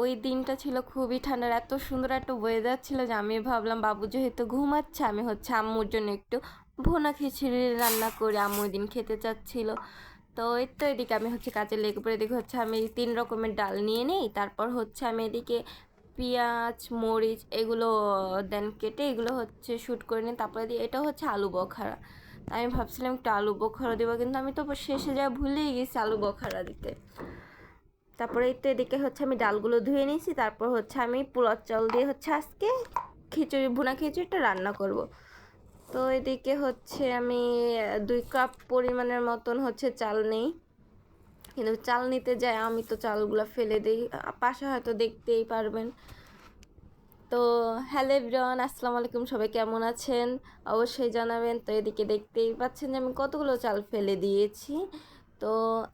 ওই দিনটা ছিল খুবই ঠান্ডার, এত সুন্দর একটা ওয়েদার ছিল যে আমি ভাবলাম, বাবু যেহেতু ঘুমাচ্ছে, আমি হচ্ছে আম্মুর জন্য একটু ভুনা খিচুড়ি রান্না করি। আম্মু ওই দিন খেতে চাচ্ছিল। তো এই তো এদিকে আমি হচ্ছে কাজে লেগে পড়ে, এদিকে হচ্ছে আমি তিন রকমের ডাল নিয়ে নিই, তারপর হচ্ছে আমি এদিকে পেঁয়াজ, মরিচ এগুলো দেন কেটে এগুলো হচ্ছে শ্যুট করে নিই তারপরে দিয়ে এটা হচ্ছে আলু বখারা। আমি ভাবছিলাম একটু আলু বখারা দেবো, কিন্তু আমি তো শেষে যা ভুলেই গেছি আলু বখারা দিতে। তারপরে এই তো এদিকে হচ্ছে আমি ডালগুলো ধুয়ে নিয়েছি, তারপর হচ্ছে আমি পোলার চাল দিয়ে হচ্ছে আজকে খিচুড়ি, ভুনা খিচুড়িটা রান্না করব। তো এদিকে হচ্ছে আমি দুই কাপ পরিমাণের মতন হচ্ছে চাল নেই। কিন্তু চাল নিতে যাই, আমি তো চালগুলো ফেলে দিই। পাশে হয়তো দেখতেই পারবেন। তো হ্যালো এভরিওয়ান, আসসালামু আলাইকুম, সবাই কেমন আছেন? অবশ্যই জানাবেন। তো এদিকে দেখতেই পাচ্ছেন যে আমি কতগুলো চাল ফেলে দিয়েছি। তো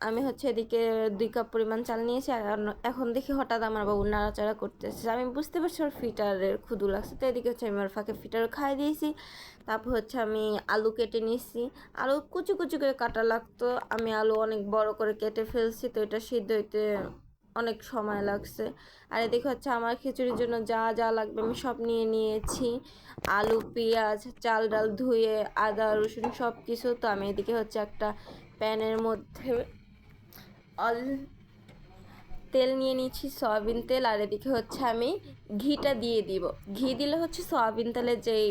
আমি হচ্ছে এদিকে দুই কাপ পরিমাণ চাল নিয়েছি আর এখন দেখি হঠাৎ আমার বাবু নাড়াচাড়া করতেছে। আমি বুঝতে পারছি ওর ফিটারের ক্ষুদু লাগছে। তো এদিকে হচ্ছে আমি ওর ফাঁকে ফিটার খাই দিয়েছি। তারপর হচ্ছে আমি আলু কেটে নিয়েছি। আলু কুচু কুচু করে কাটা লাগতো। আমি আলু অনেক বড় করে কেটে ফেলছি। তো এটা সিদ্ধ হইতে অনেক সময় লাগছে। আর এদিকে হচ্ছে আমার খিচুড়ির জন্য যা যা লাগবে আমি সব নিয়ে নিয়েছি। আলু, পেঁয়াজ, চাল ডাল ধুয়ে, আদা, রসুন সব কিছু তো আমি এদিকে হচ্ছে একটা প্যানের মধ্যে অল তেল নিয়ে নিচ্ছি, সয়াবিন তেল, আর এদিকে হচ্ছে আমি ঘিটা দিয়ে দিব। ঘি দিলে হচ্ছে সয়াবিন তেলের যেই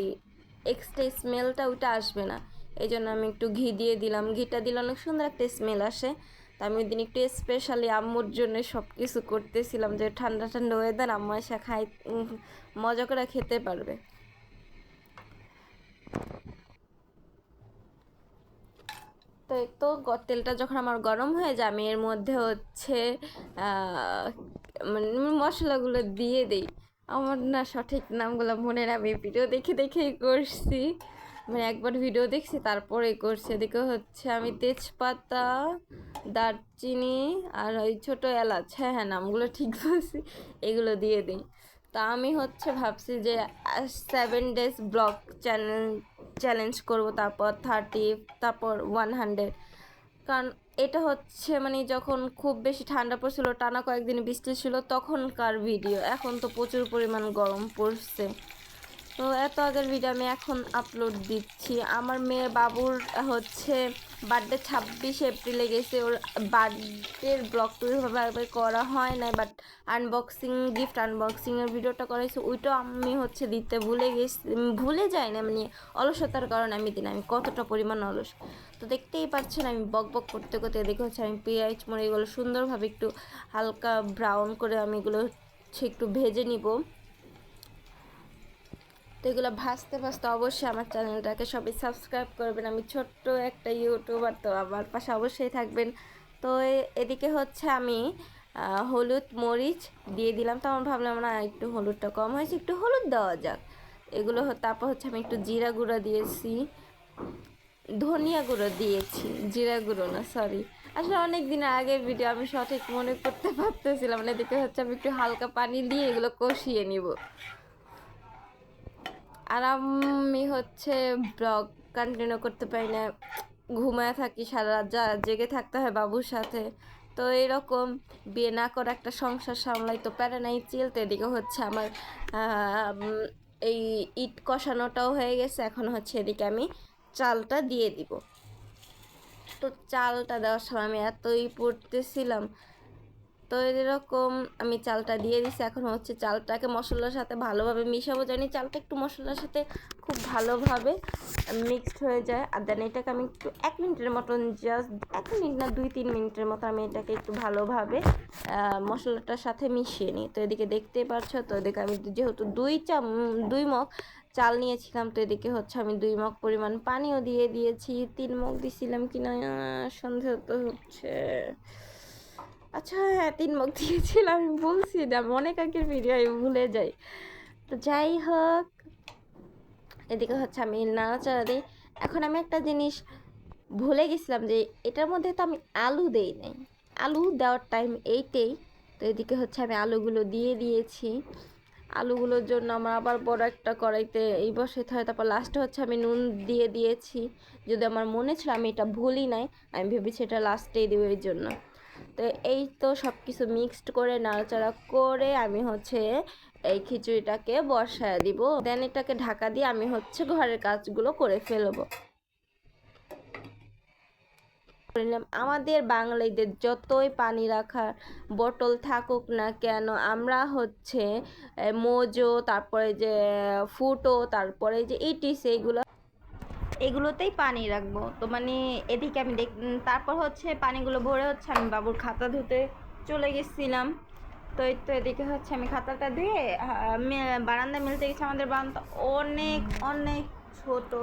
এক্সট্রা স্মেলটা ওইটা আসবে না। এই জন্য আমি একটু ঘি দিয়ে দিলাম। ঘিটা দিলে অনেক সুন্দর একটা স্মেল আসে। তা আমি ওই দিন একটু স্পেশালি আম্মুর জন্য সব কিছু করতেছিলাম যে ঠান্ডা ঠান্ডা ওয়েদার আম্মু এসে খাই মজা করে খেতে পারবে। তো এই তো তেলটা যখন আমার গরম হয়ে যায়, আমি এর মধ্যে হচ্ছে মানে মশলাগুলো দিয়ে দিই। আমার না সঠিক নামগুলো মনে আমি ভিডিও দেখে দেখেই করছি। মানে একবার ভিডিও দেখছি তারপরে করছি। এদিকে হচ্ছে আমি তেজপাতা, দারচিনি আর ওই ছোটো এলাচ হ্যাঁ হ্যাঁ নামগুলো ঠিক বলছি, এগুলো দিয়ে দিই। তা আমি হচ্ছে ভাবছি যে seven days vlog channel challenge করব, তারপর থার্টি তারপর ওয়ান হান্ড্রেড কারণ এটা হচ্ছে মানে যখন খুব বেশি ঠান্ডা পড়ছিল, টানা কয়েকদিন বৃষ্টি ছিল, তখনকার ভিডিও এখন তো প্রচুর পরিমাণ গরম পড়ছে। তো এত আগের ভিডিও আমি এখন আপলোড দিচ্ছি। আমার মেয়ের বাবুর হচ্ছে বার্থডে ছাব্বিশে এপ্রিলে গেছে। ওর বার্থডের ব্লগ ওইভাবে করা হয় না বাট আনবক্সিং গিফট আনবক্সিংয়ের ভিডিওটা করেছি ওইটাও আমি হচ্ছে দিতে ভুলে গেছি ভুলে যাই না মানে অলসতার কারণে আমি দিন আমি কতটা পরিমাণ অলস। তো দেখতেই পাচ্ছেন আমি বক বক করতে করতে দেখে হচ্ছে আমি পেঁয়াজ মরে এগুলো সুন্দরভাবে একটু হালকা ব্রাউন করে আমি এগুলো হচ্ছে একটু ভেজে নিব। তো এগুলো ভাজতে ভাসতে অবশ্যই আমার চ্যানেলটাকে সবাই সাবস্ক্রাইব করবেন। আমি ছোট্ট একটা ইউটিউবার, তো আমার পাশে অবশ্যই থাকবেন। তো এদিকে হচ্ছে আমি হলুদ মরিচ দিয়ে দিলাম। তো আমার ভাবলাম, না, একটু হলুদটা কম হয়েছে, একটু হলুদ দেওয়া যাক। এগুলো তারপর হচ্ছে আমি একটু জিরা গুঁড়ো দিয়েছি। ধনিয়া গুঁড়ো দিয়েছি, জিরা গুঁড়ো না সরি আসলে অনেক দিন আগের ভিডিও আমি সঠিক মনে করতে পারতেছিলাম মানে এদিকে হচ্ছে আমি একটু হালকা পানি দিয়ে এগুলো কষিয়ে নিব। আর আমি হচ্ছে ব্লগ কন্টিনিউ করতে পারি না। ঘুমায় থাকি, সারা রাত যা জেগে থাকতে হয় বাবুর সাথে। তো এরকম বিয়ে না করে একটা সংসার সামলাই তো প্যারা নাই, চিলতে এদিকে হচ্ছে আমার এই ইট কষানোটাও হয়ে গেছে, এখন হচ্ছে এদিকে আমি চালটা দিয়ে দিব। তো চালটা দেওয়ার সময় আমি এতই পড়তেছিলাম তো এরকম আমি চালটা দিয়ে দিছি, এখন হচ্ছে চালটাকে মশলার সাথে ভালোভাবে মিশাবো। জানি চালটা একটু মশলার সাথে খুব ভালোভাবে মিক্সড হয়ে যায়। আর দেন এটাকে আমি একটু এক মিনিটের মতন জাস্ট এক মিনিট না, দুই তিন মিনিটের মতো আমি এটাকে একটু ভালোভাবে মশলাটার সাথে মিশিয়ে নিই। তো এদিকে দেখতেই পাচ্ছ, তো এদিকে আমি যেহেতু দুই চাম, দুই মগ চাল নিয়েছিলাম, তো এদিকে হচ্ছে আমি দুই মগ পরিমাণ পানিও দিয়ে দিয়েছি। তিন মগ দিছিলাম কিনা, সন্দেহ তো হচ্ছে। আচ্ছা হ্যাঁ তিন মুখ দিয়েছিলাম, আমি বলছি না অনেক আগের ভিডিও আমি ভুলে যাই। তো যাই হোক, এদিকে হচ্ছে আমি নাড়াচাড়া দিই। এখন আমি একটা জিনিস ভুলে গেছিলাম যে এটার মধ্যে তো আমি আলু দেই নাই। আলু দেওয়ার টাইম এইটাই, তো এদিকে হচ্ছে আমি আলুগুলো দিয়ে দিয়েছি। আলুগুলোর জন্য আমার আবার বড় একটা কড়াইতে এই বসাতে হয়। তারপর লাস্টে হচ্ছে আমি নুন দিয়ে দিয়েছি। যদি আমার মনে ছিল আমি এটা ভুলই নাই, আমি ভেবেছি এটা লাস্টেই দেবো এই জন্য। তো এই তো সব কিছু মিক্সড করে, নাড়াচাড়া করে আমি হচ্ছে এই খিচুড়িটাকে বসায় দিব। দেন এটাকে ঢাকা দিয়ে আমি হচ্ছে ঘরের কাজগুলো করে ফেলব। আমাদের বাঙালিদের যতই পানি রাখার বোতল থাকুক না কেন, আমরা হচ্ছে মোজো, তারপরে যে, ফুটো, তারপরে যে, ইটিস, এইগুলো এগুলোতেই পানি রাখব। তো মানে এদিকে আমি দেখ তারপর হচ্ছে পানিগুলো ভরে হচ্ছে আমি বাবুর খাতা ধুতে চলে গেছিলাম। তো এই তো এদিকে হচ্ছে আমি খাতাটা মে- বারান্দায় মিলতে গেছি আমাদের বারান্দা অনেক অনেক ছোট।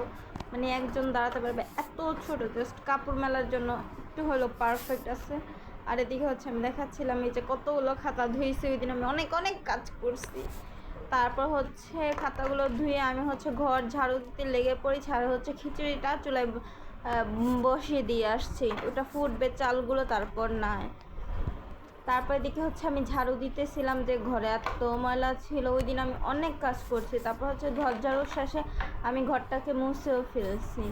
মানে একজন দাঁড়াতে পারবে, এত ছোট জাস্ট কাপড় মেলার জন্য একটু হলো পারফেক্ট আছে। আর এদিকে হচ্ছে আমি দেখাচ্ছিলাম এই যে কতগুলো খাতা ধুয়েছি ওই দিন আমি অনেক অনেক কাজ করছি। তারপর হচ্ছে খাতাগুলো ধুয়ে আমি হচ্ছে ঘর ঝাড়ু দিতে লেগে পড়ি ঝাড়ু হচ্ছে খিচুড়িটা চুলায় বসিয়ে দিয়ে আসছি। ওটা ফুটবে, চালগুলো তারপর নাই। তারপর এদিকে হচ্ছে আমি ঝাড়ু দিতেছিলাম যে ঘরে এত ময়লা ছিল ওই দিন আমি অনেক কাজ করছি। তারপর হচ্ছে ঘর ঝাড়ুর শেষে আমি ঘরটাকে মুছেও ফেলছি।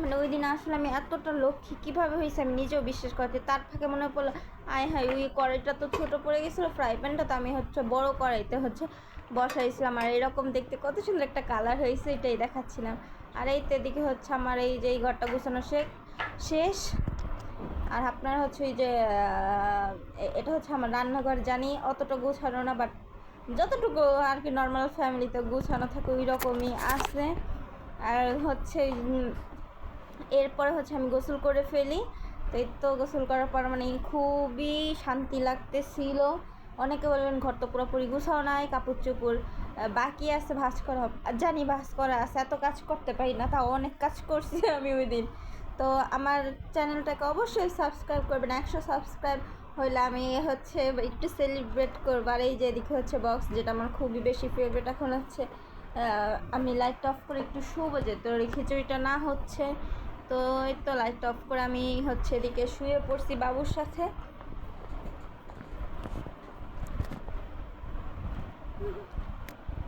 মানে ওই দিন আসলে আমি এতটা লক্ষ্মী, কীভাবে হয়েছে আমি নিজেও বিশ্বাস করছি তার ফাঁকে মনে পড়ল, আয় হায়, ওই কড়াইটা তো ছোটো পড়ে গেছিল, ফ্রাই প্যানটা তো আমি হচ্ছে বড় কড়াইতে হচ্ছে বসাইছিলাম। আর এরকম দেখতে কত সুন্দর একটা কালার হয়েছে, এটাই দেখাচ্ছিলাম। আর এই তো এদিকে হচ্ছে আমার এই যে, এই ঘরটা গুছানো শেষ। আর আপনার হচ্ছে ওই যে এটা হচ্ছে আমার রান্নাঘর, জানি অতটা গোছানো না, বাট যতটুকু আর কি নর্মাল ফ্যামিলিতে গোছানো থাকে ওই রকমই আছে। আর হচ্ছে এরপরে হচ্ছে আমি গোসল করে ফেলি। তো এই তো গোসল করার পর মানে খুবই শান্তি লাগতেছিল। অনেকে বলবেন ঘর তো পুরোপুরি গুছাও নাই, কাপড় চোপড় বাকি আছে ভাঁজ করা জানি ভাঁজ করা আছে, এত কাজ করতে পারি না, তাও অনেক কাজ করছি আমি ওই দিন তো আমার চ্যানেলটাকে অবশ্যই সাবস্ক্রাইব করবেন, একশো সাবস্ক্রাইব হইলে আমি হচ্ছে একটু সেলিব্রেট করব। আর এই যে এদিকে হচ্ছে বক্স যেটা আমার খুবই বেশি ফেভারিট এখন হচ্ছে আমি লাইট অফ করে একটু শুবো যে তোর খিচুড়িটা না হচ্ছে। তো এই তো লাইট অফ করে আমি হচ্ছে এদিকে শুয়ে পড়ছি বাবুর সাথে।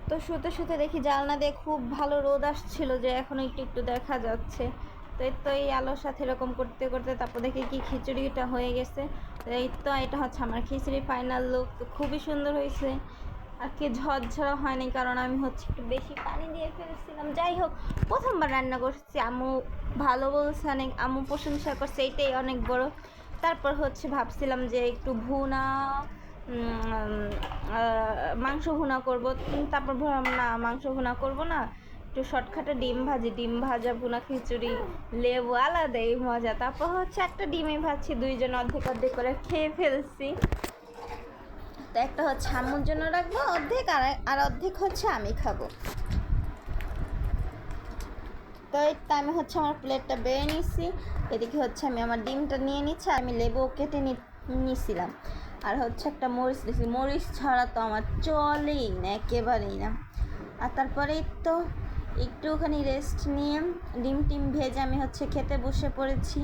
তো শুতে শুতে দেখি জানলা দিয়ে খুব ভালো রোদ আসছিল যে এখন একটু একটু দেখা যাচ্ছে। তো এই তো এই আলোর সাথে এরকম করতে করতে তারপর দেখি কি খিচুড়িটা হয়ে গেছে। এই তো এটা হচ্ছে আমার খিচুড়ি ফাইনাল লুক তো খুবই সুন্দর হয়েছে। আর কি ঝরঝরা হয়নি, কারণ আমি হচ্ছে একটু বেশি পানি দিয়ে ফেলেছিলাম। যাই হোক, প্রথমবার রান্না করছি, আম্মু ভালো বলছে, অনেক আম্মু প্রশংসা করছে এইটাই অনেক বড়। তারপর হচ্ছে ভাবছিলাম যে একটু ভুনা মাংস ভুনা করব। তারপর না, মাংস ভুনা করব না। একটু শর্টকাটে ডিম ভাজি, ডিম ভাজা, ভুনা খিচুড়ি, লেবু, আলাদাই মজা। তারপর হচ্ছে একটা ডিমই ভাজছি, দুইজন অর্ধেক অর্ধেক করে খেয়ে ফেলছি। তো একটা হচ্ছে আম্মুর জন্য রাখব, অর্ধেক আর আর অর্ধেক হচ্ছে আমি খাব। তো এই তো আমি হচ্ছে আমার প্লেটটা বেড়ে নিচ্ছি এদিকে হচ্ছে আমি আমার ডিমটা নিয়ে নিচ্ছি আমি লেবু কেটে নিছিলাম। আর হচ্ছে একটা মরিচ নিয়েছি মরিচ ছাড়া তো আমার চলেই না, একেবারেই না। আর তারপরে তো একটুখানি রেস্ট নিয়ে ডিম টিম ভেজে আমি হচ্ছে খেতে বসে পড়েছি।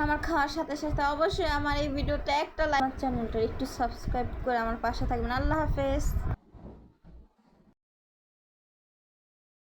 আমার খাওয়ার সাথে সাথে অবশ্যই আমার এই ভিডিওটা একটা লাইক চ্যানেলটা একটু সাবস্ক্রাইব করে আমার পাশে থাকবেন। আল্লাহ হাফেজ।